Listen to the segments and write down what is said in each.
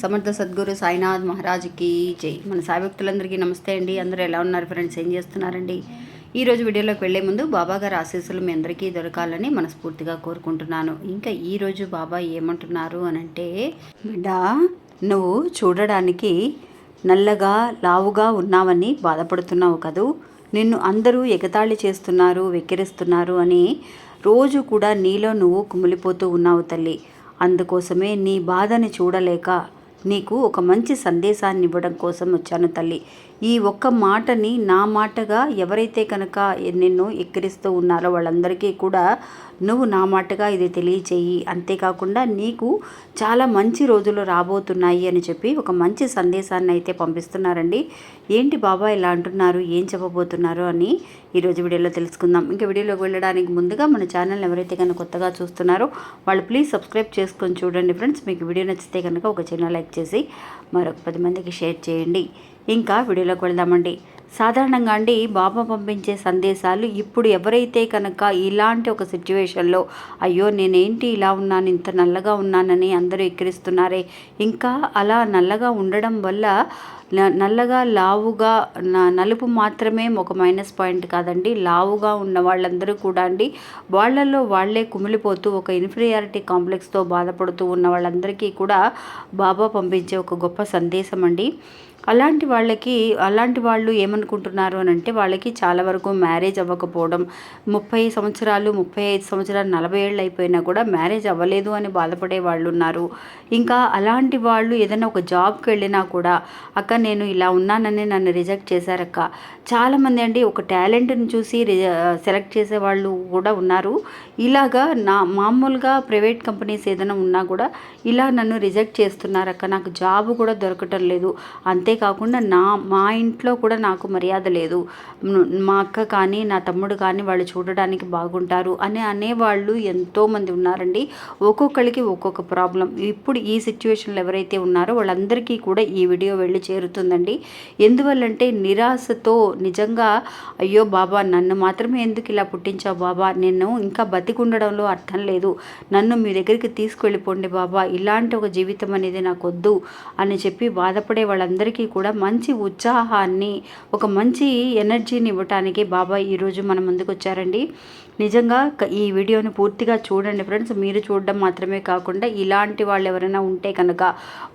సమర్థ సద్గురు సాయినాథ్ మహారాజ్కి జై. మన సాయి భక్తులందరికీ నమస్తే అండి. అందరూ ఎలా ఉన్నారు ఫ్రెండ్స్? ఏం చేస్తున్నారండి? ఈ రోజు వీడియోలోకి వెళ్ళే ముందు బాబా గారి ఆశీస్సులు మీ అందరికీ దొరకాలని మనస్ఫూర్తిగా కోరుకుంటున్నాను. ఇంకా ఈరోజు బాబా ఏమంటున్నారు అని అంటే బిడ్డ నువ్వు చూడడానికి నల్లగా లావుగా ఉన్నావని బాధపడుతున్నావు కదూ? నిన్ను అందరూ ఎగతాళి చేస్తున్నారు వెక్కిరిస్తున్నారు అని రోజు కూడా నీలో నువ్వు కుమిలిపోతూ ఉన్నావు తల్లి. అందుకోసమే నీ బాధని చూడలేక నీకు ఒక మంచి సందేశాన్ని ఇవ్వడం కోసం వచ్చాను తల్లి. ఈ ఒక్క మాటని నా మాటగా ఎవరైతే కనుక నిన్ను ఎక్కిరిస్తూ ఉన్నారో వాళ్ళందరికీ కూడా నువ్వు నా మాటగా ఇది తెలియచేయి. అంతేకాకుండా నీకు చాలా మంచి రోజులు రాబోతున్నాయి అని చెప్పి ఒక మంచి సందేశాన్ని అయితే పంపిస్తున్నారండి. ఏంటి బాబా ఇలా అంటున్నారు? ఏం చెప్పబోతున్నారు? అని ఈరోజు వీడియోలో తెలుసుకుందాం. ఇంకా వీడియోలోకి వెళ్ళడానికి ముందుగా మన ఛానల్ ఎవరైతే కనుక కొత్తగా చూస్తున్నారో వాళ్ళు ప్లీజ్ సబ్స్క్రైబ్ చేసుకొని చూడండి ఫ్రెండ్స్. మీకు వీడియో నచ్చితే కనుక ఒక చిన్న లైక్ చేసి మరొక పది మందికి షేర్ చేయండి. ఇంకా వీడియోలోకి వెళ్దామండి. సాధారణంగా అండి బాబా పంపించే సందేశాలు ఇప్పుడు ఎవరైతే కనుక ఇలాంటి ఒక సిచ్యువేషన్లో అయ్యో నేనేంటి ఇలా ఉన్నాను ఇంత నల్లగా ఉన్నానని అందరూ ఎక్కిరిస్తున్నారే? ఇంకా అలా నల్లగా ఉండడం వల్ల న- నల్లగా లావుగా నలుపు మాత్రమే ఒక మైనస్ పాయింట్ కాదండి. లావుగా ఉన్న వాళ్ళందరూ కూడా అండి వాళ్ళల్లో వాళ్ళే కుమిలిపోతూ ఒక ఇన్ఫీరియారిటీ కాంప్లెక్స్తో బాధపడుతూ ఉన్న వాళ్ళందరికీ కూడా బాబా పంపించే ఒక గొప్ప సందేశం అండి అలాంటి వాళ్ళకి అలాంటి వాళ్ళు ఏమనుకుంటున్నారు అని అంటే వాళ్ళకి చాలా వరకు మ్యారేజ్ అవ్వకపోవడం ముప్పై సంవత్సరాలు ముప్పై ఐదు సంవత్సరాలు నలభై ఏళ్ళు అయిపోయినా కూడా మ్యారేజ్ అవ్వలేదు అని బాధపడే వాళ్ళు ఉన్నారు. ఇంకా అలాంటి వాళ్ళు ఏదైనా ఒక జాబ్కి వెళ్ళినా కూడా అక్క నేను ఇలా ఉన్నానని నన్ను రిజెక్ట్ చేశారక్క. చాలామంది అండి ఒక టాలెంట్ని చూసి సెలెక్ట్ చేసే వాళ్ళు కూడా ఉన్నారు. ఇలాగా నా మామూలుగా ప్రైవేట్ కంపెనీస్ ఏదైనా ఉన్నా కూడా ఇలా నన్ను రిజెక్ట్ చేస్తున్నారక్క నాకు జాబ్ కూడా దొరకటం లేదు. అంతే అంతేకాకుండా నా మా ఇంట్లో కూడా నాకు మర్యాద లేదు. మా అక్క కానీ నా తమ్ముడు కానీ వాళ్ళు చూడడానికి బాగుంటారు అని అనేవాళ్ళు ఎంతోమంది ఉన్నారండి. ఒక్కొక్కరికి ఒక్కొక్క ప్రాబ్లం. ఇప్పుడు ఈ సిచ్యువేషన్లో ఎవరైతే ఉన్నారో వాళ్ళందరికీ కూడా ఈ వీడియో వెళ్ళి చేరుతుందండి. ఎందువల్లంటే నిరాశతో నిజంగా అయ్యో బాబా నన్ను మాత్రమే ఎందుకు ఇలా పుట్టించావు బాబా? నేను ఇంకా బతికుండడంలో అర్థం లేదు. నన్ను మీ దగ్గరికి తీసుకెళ్ళిపోండి బాబా. ఇలాంటి ఒక జీవితం అనేది నాకు వద్దు అని చెప్పి బాధపడే వాళ్ళందరికీ కూడా మంచి ఉత్సాహాన్ని ఒక మంచి ఎనర్జీని ఇవ్వటానికి బాబా ఈరోజు మన ముందుకు వచ్చారండి. నిజంగా ఈ వీడియోని పూర్తిగా చూడండి ఫ్రెండ్స్. మీరు చూడడం మాత్రమే కాకుండా ఇలాంటి వాళ్ళు ఎవరైనా ఉంటే కనుక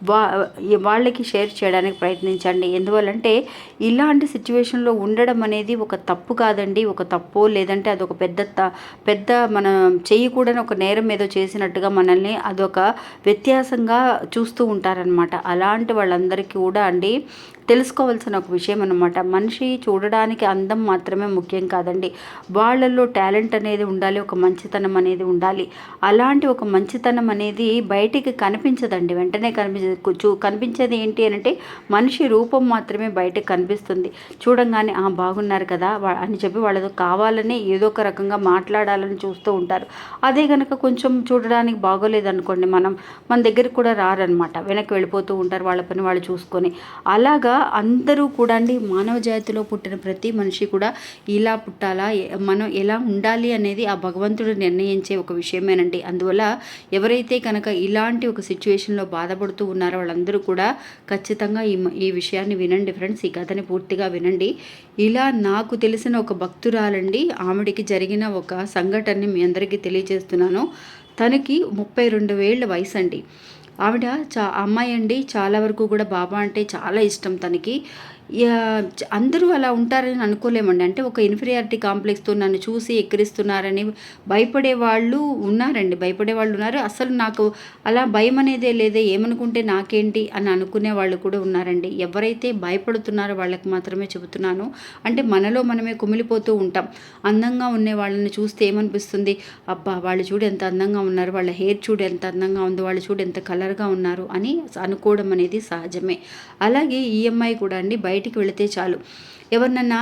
వా వాళ్ళకి షేర్ చేయడానికి ప్రయత్నించండి. ఎందువల్లంటే ఇలాంటి సిచ్యువేషన్లో ఉండడం అనేది ఒక తప్పు కాదండి. ఒక తప్పు లేదంటే అదొక పెద్ద త- పెద్ద మనం చేయకూడని ఒక నేరం ఏదో చేసినట్టుగా మనల్ని అదొక వ్యత్యాసంగా చూస్తూ ఉంటారనమాట అలాంటి వాళ్ళందరికీ కూడా అండి తెలుసుకోవాల్సిన ఒక విషయం అనమాట మనిషి చూడడానికి అందం మాత్రమే ముఖ్యం కాదండి. వాళ్ళల్లో టాలెంట్ అనేది ఉండాలి ఒక మంచితనం అనేది ఉండాలి. అలాంటి ఒక మంచితనం అనేది బయటికి కనిపించదండి. వెంటనే కనిపించదు చూ కనిపించేది ఏంటి అంటే మనిషి రూపం మాత్రమే బయటకు కనిపిస్తుంది. చూడంగానే ఆ బాగున్నారు కదా అని చెప్పి వాళ్ళతో కావాలని ఏదో ఒక రకంగా మాట్లాడాలని చూస్తూ ఉంటారు. అదే కనుక కొంచెం చూడడానికి బాగోలేదనుకోండి మనం మన దగ్గరికి కూడా రారనమాట వెనక్కి వెళ్ళిపోతూ ఉంటారు వాళ్ళ పని వాళ్ళు చూసుకొని. అలాగా అందరూ కూడా అండి మానవ జాతిలో పుట్టిన ప్రతి మనిషి కూడా ఇలా పుట్టాలా? మనం ఎలా ఉండాలి అనేది ఆ భగవంతుడు నిర్ణయించే ఒక విషయమేనండి. అందువల్ల ఎవరైతే కనుక ఇలాంటి ఒక సిచ్యువేషన్లో బాధపడుతూ ఉన్నారో వాళ్ళందరూ కూడా ఖచ్చితంగా ఈ మ- ఈ విషయాన్ని వినండి ఫ్రెండ్స్. ఈ కథని పూర్తిగా వినండి. ఇలా నాకు తెలిసిన ఒక భక్తురాలండి. ఆవిడికి జరిగిన ఒక సంఘటనని మీ అందరికీ తెలియజేస్తున్నాను. తనకి ముప్పై రెండు వేళ్ళ వయసు అండి ఆవిడ చా అమ్మాయి అండి. చాలా వరకు కూడా బాబా అంటే చాలా ఇష్టం తనకి. అందరూ అలా ఉంటారని అనుకోలేమండి. అంటే ఒక ఇన్ఫీరియారిటీ కాంప్లెక్స్తో నన్ను చూసి ఎక్కిరిస్తున్నారని భయపడే వాళ్ళు ఉన్నారండి. భయపడే వాళ్ళు ఉన్నారు. అసలు నాకు అలా భయం అనేదే లేదే ఏమనుకుంటే నాకేంటి అని అనుకునే వాళ్ళు కూడా ఉన్నారండి. ఎవరైతే భయపడుతున్నారో వాళ్ళకి మాత్రమే చెబుతున్నాను. అంటే మనలో మనమే కుమిలిపోతూ ఉంటాం. అందంగా ఉండే వాళ్ళని చూస్తే ఏమనిపిస్తుంది? అబ్బా వాళ్ళు చూడు ఎంత అందంగా ఉన్నారు. వాళ్ళ హెయిర్ చూడు ఎంత అందంగా ఉందో. వాళ్ళు చూడు ఎంత కలర్గా ఉన్నారు అని అనుకోవడం అనేది సహజమే. అలాగే ఈఎంఐ కూడా అండి బయట బయటికి వెళితే చాలు. ఎవరినన్నా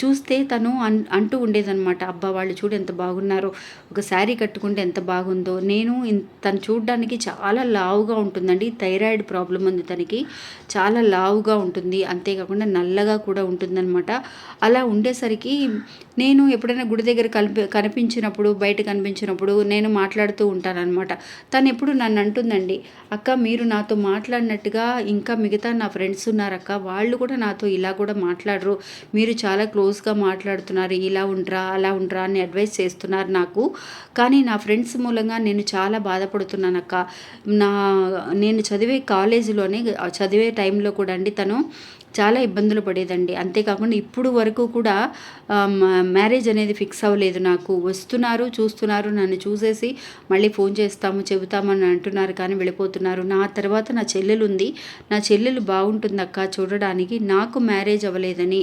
చూస్తే తను అన్ అంటూ ఉండేదనమాట అబ్బా వాళ్ళు చూడు ఎంత బాగున్నారో ఒక శారీ కట్టుకుంటే ఎంత బాగుందో. నేను తను చూడడానికి చాలా లావుగా ఉంటుందండి. థైరాయిడ్ ప్రాబ్లం ఉంది తనకి. చాలా లావుగా ఉంటుంది. అంతేకాకుండా నల్లగా కూడా ఉంటుందన్నమాట. అలా ఉండేసరికి నేను ఎప్పుడైనా గుడి దగ్గర కనిపి కనిపించినప్పుడు బయట కనిపించినప్పుడు నేను మాట్లాడుతూ ఉంటానన్నమాట. తను ఎప్పుడు నన్ను అంటుందండి అక్క మీరు నాతో మాట్లాడినట్టుగా ఇంకా మిగతా నా ఫ్రెండ్స్ ఉన్నారక్క. వాళ్ళు కూడా నాతో ఇలా కూడా మాట్లాడరు. మీరు చాలా క్లోజ్గా మాట్లాడుతున్నారు. ఇలా ఉండరా అలా ఉండరా అని అడ్వైస్ చేస్తున్నారు నాకు. కానీ నా ఫ్రెండ్స్ మూలంగా నేను చాలా బాధపడుతున్నాను అక్క. నా నేను చదివే కాలేజీలోనే చదివే టైంలో కూడా అండి తను చాలా ఇబ్బందులు పడేదండి. అంతేకాకుండా ఇప్పుడు వరకు కూడా మ్యారేజ్ అనేది ఫిక్స్ అవ్వలేదు నాకు. వస్తున్నారు చూస్తున్నారు నన్ను చూసేసి మళ్ళీ ఫోన్ చేస్తాము చెబుతామని అంటున్నారు కానీ వెళ్ళిపోతున్నారు. నా తర్వాత నా చెల్లెలు ఉంది నా చెల్లెలు బాగుంటుంది అక్క చూడడానికి. నాకు మ్యారేజ్ అవ్వలేదని.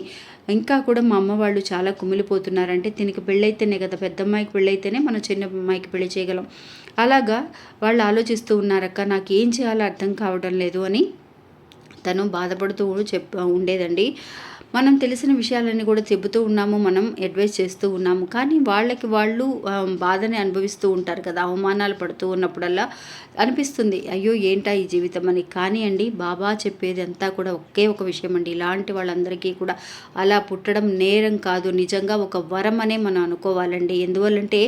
ఇంకా కూడా మా అమ్మ వాళ్ళు చాలా కుమిలిపోతున్నారంటే దీనికి పెళ్ళైతేనే కదా పెద్ద అమ్మాయికి పెళ్ళైతేనే మనం చిన్న అమ్మాయికి పెళ్ళి చేయగలం. అలాగా వాళ్ళు ఆలోచిస్తూ ఉన్నారక్క నాకు ఏం చేయాలో అర్థం కావడం లేదు అని తను బాధపడుతూ చెప్ ఉండేదండి. మనం తెలిసిన విషయాలన్నీ కూడా చెబుతూ ఉన్నాము మనం అడ్వైస్ చేస్తూ ఉన్నాము. కానీ వాళ్ళకి వాళ్ళు బాధని అనుభవిస్తూ ఉంటారు కదా అవమానాలు పడుతూ ఉన్నప్పుడల్లా అనిపిస్తుంది అయ్యో ఏంటా ఈ జీవితం అని. కానీ అండి బాబా చెప్పేది అంతా కూడా ఒకే ఒక విషయం అండి ఇలాంటి వాళ్ళందరికీ కూడా అలా పుట్టడం నేరం కాదు. నిజంగా ఒక వరం అనే మనం అనుకోవాలండి. ఎందువల్లంటే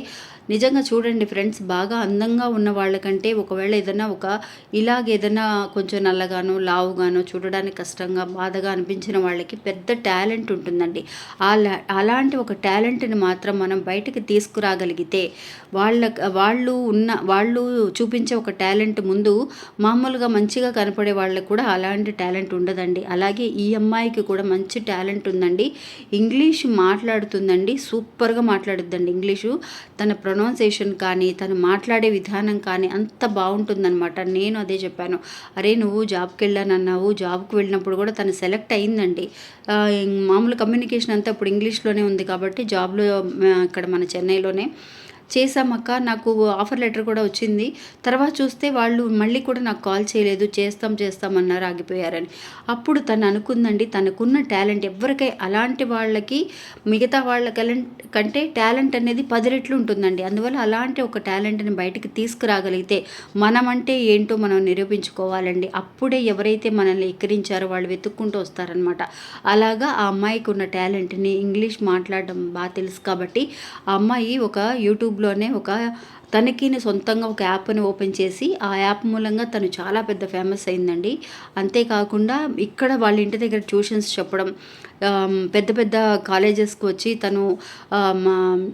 నిజంగా చూడండి ఫ్రెండ్స్ బాగా అందంగా ఉన్న వాళ్ళకంటే ఒకవేళ ఏదైనా ఒక ఇలాగ ఏదైనా కొంచెం నల్లగానో లావుగానో చూడడానికి కష్టంగా బాధగా అనిపించిన వాళ్ళకి పెద్ద టాలెంట్ ఉంటుందండి. అలా అలాంటి ఒక టాలెంట్ని మాత్రం మనం బయటకు తీసుకురాగలిగితే వాళ్ళ వాళ్ళు ఉన్న వాళ్ళు చూపించే ఒక టాలెంట్ ముందు మామూలుగా మంచిగా కనపడే వాళ్ళకు కూడా అలాంటి టాలెంట్ ఉండదండి. అలాగే ఈ అమ్మాయికి కూడా మంచి టాలెంట్ ఉందండి. ఇంగ్లీష్ మాట్లాడుతుందండి సూపర్గా మాట్లాడుద్దండి ఇంగ్లీషు. తన ప్రొనౌన్సేషన్ కానీ తను మాట్లాడే విధానం కానీ అంత బాగుంటుందన్నమాట. నేను అదే చెప్పాను. అరే నువ్వు జాబ్కి వెళ్ళానన్నావు జాబ్కి వెళ్ళినప్పుడు కూడా తను సెలెక్ట్ అయిందండి. మామూలు కమ్యూనికేషన్ అంతా ఇప్పుడు ఇంగ్లీష్లోనే ఉంది కాబట్టి జాబ్లో ఇక్కడ మన చెన్నైలోనే. చేశామక్క నాకు ఆఫర్ లెటర్ కూడా వచ్చింది. తర్వాత చూస్తే వాళ్ళు మళ్ళీ కూడా నాకు కాల్ చేయలేదు. చేస్తాం చేస్తాం అన్నారు ఆగిపోయారని. అప్పుడు తను అనుకుందండి తనకున్న టాలెంట్ ఎవరికై అలాంటి వాళ్ళకి మిగతా వాళ్ళ కంటే టాలెంట్ అనేది పది రెట్లు ఉంటుందండి. అందువల్ల అలాంటి ఒక టాలెంట్ని బయటికి తీసుకురాగలిగితే మనమంటే ఏంటో మనం నిరూపించుకోవాలండి. అప్పుడే ఎవరైతే మనల్ని ఎక్కిరించారో వాళ్ళు వెతుక్కుంటూ వస్తారనమాట అలాగా ఆ అమ్మాయికి ఉన్న టాలెంట్ని ఇంగ్లీష్ మాట్లాడడం బాగా తెలుసు కాబట్టి ఆ అమ్మాయి ఒక యూట్యూబ్ యూట్యూబ్లోనే ఒక తనకిని సొంతంగా ఒక యాప్ని ఓపెన్ చేసి ఆ యాప్ మూలంగా తను చాలా పెద్ద ఫేమస్ అయిందండి. అంతేకాకుండా ఇక్కడ వాళ్ళ ఇంటి దగ్గర ట్యూషన్స్ చెప్పడం పెద్ద పెద్ద కాలేజెస్కి వచ్చి తను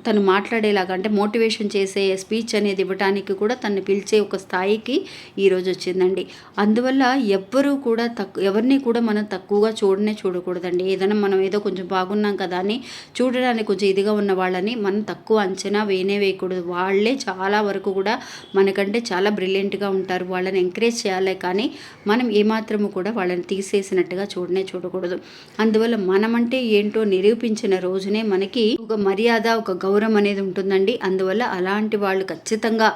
తను మాట్లాడేలాగా అంటే మోటివేషన్ చేసే స్పీచ్ అనేది ఇవ్వడానికి కూడా తను పిలిచే ఒక స్థాయికి ఈరోజు వచ్చిందండి. అందువల్ల ఎవ్వరూ కూడా తక్కు ఎవరిని కూడా మనం తక్కువగా చూడనే చూడకూడదండి. ఏదైనా మనం ఏదో కొంచెం బాగున్నాం కదా అని చూడడానికి కొంచెం ఇదిగా ఉన్న వాళ్ళని మనం తక్కువ అంచనా వేయనే వేయకూడదు. వాళ్ళే చాలా చాలా వరకు కూడా మనకంటే చాలా బ్రిలియంట్గా ఉంటారు. వాళ్ళని ఎంకరేజ్ చేయాలి కానీ మనం ఏమాత్రము కూడా వాళ్ళని తీసేసినట్టుగా చూడనే చూడకూడదు. అందువల్ల మనమంటే ఏంటో నిరూపించిన రోజునే మనకి ఒక మర్యాద ఒక గౌరవం అనేది ఉంటుందండి. అందువల్ల అలాంటి వాళ్ళు ఖచ్చితంగా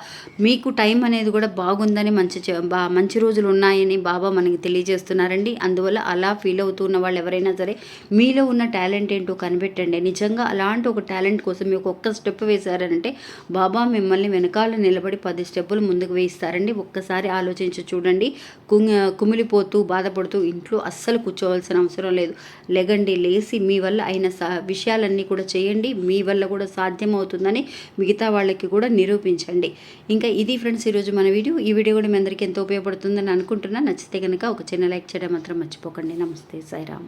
మీకు టైం అనేది కూడా బాగుందని మంచి బా మంచి రోజులు ఉన్నాయని బాబా మనకి తెలియజేస్తున్నారండి. అందువల్ల అలా ఫీల్ అవుతున్న వాళ్ళు ఎవరైనా సరే మీలో ఉన్న టాలెంట్ ఏంటో కనిపెట్టండి. నిజంగా అలాంటి ఒక టాలెంట్ కోసం మీకు ఒక్క స్టెప్ వేశారంటే బాబా మిమ్మల్ని వెనకాల నిలబడి పది స్టెప్పులు ముందుకు వేయిస్తారండి. ఒక్కసారి ఆలోచించి చూడండి. కుంగ కుమిలిపోతూ బాధపడుతూ ఇంట్లో అస్సలు కూర్చోవలసిన అవసరం లేదు. లెగండి లేచి మీ వల్ల అయిన విషయాలన్నీ కూడా చేయండి. మీ వల్ల కూడా సాధ్యమవుతుందని మిగతా వాళ్ళకి కూడా నిరూపించండి. ఇంకా ఇది ఫ్రెండ్స్ ఈరోజు మన వీడియో. ఈ వీడియో కూడా మీ అందరికీ ఎంతో ఉపయోగపడుతుందని అనుకుంటున్నా. నచ్చితే కనుక ఒక చిన్న లైక్ చేయడం మాత్రం మర్చిపోకండి. నమస్తే. సాయిరామ్.